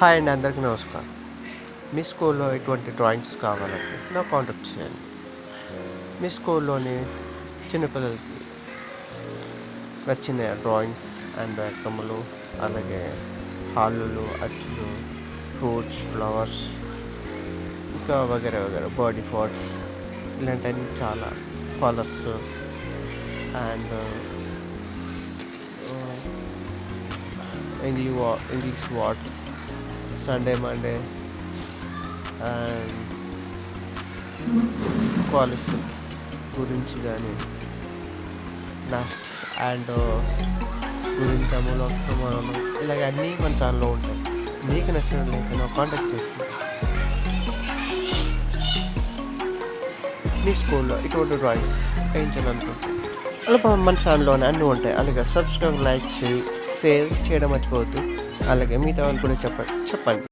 Hi అండి అందరికీ నమస్కారం. మీ స్కూల్లో ఎటువంటి డ్రాయింగ్స్ కావాలంటే నాకు కాంటాక్ట్ చేయండి. మీ స్కూల్లోని చిన్నపిల్లలకి నచ్చిన డ్రాయింగ్స్ అండ్ బొమ్మలు అలాగే హాళ్ళు అచ్చులు ఫ్రూట్స్ ఫ్లవర్స్ ఇంకా వగేరే వగేరే బాడీ పార్ట్స్ ఇలాంటివన్నీ చాలా కలర్స్ అండ్ ఇంగ్లీ వా English words Sunday Monday and colleges గురించి కానీ నెక్స్ట్ అండ్ గురించి తమిళ మనం ఇలాగ అన్నీ మన ఛానల్లో ఉంటాయి. మీకు నచ్చినట్లయితే నాకు కాంటాక్ట్ చేసి మీ స్కూల్లో ఇటువంటి డ్రాయింగ్స్ వేయించాలనుకుంటే అలా మన- మన ఛానల్లోనే అన్నీ ఉంటాయి. అలాగే సబ్స్క్రైబ్ లైక్ చేయి షేర్ చేయడం మర్చిపోవద్దు. అలాగే మిగతా వాళ్ళు కూడా చెప్పండి చెప్పండి.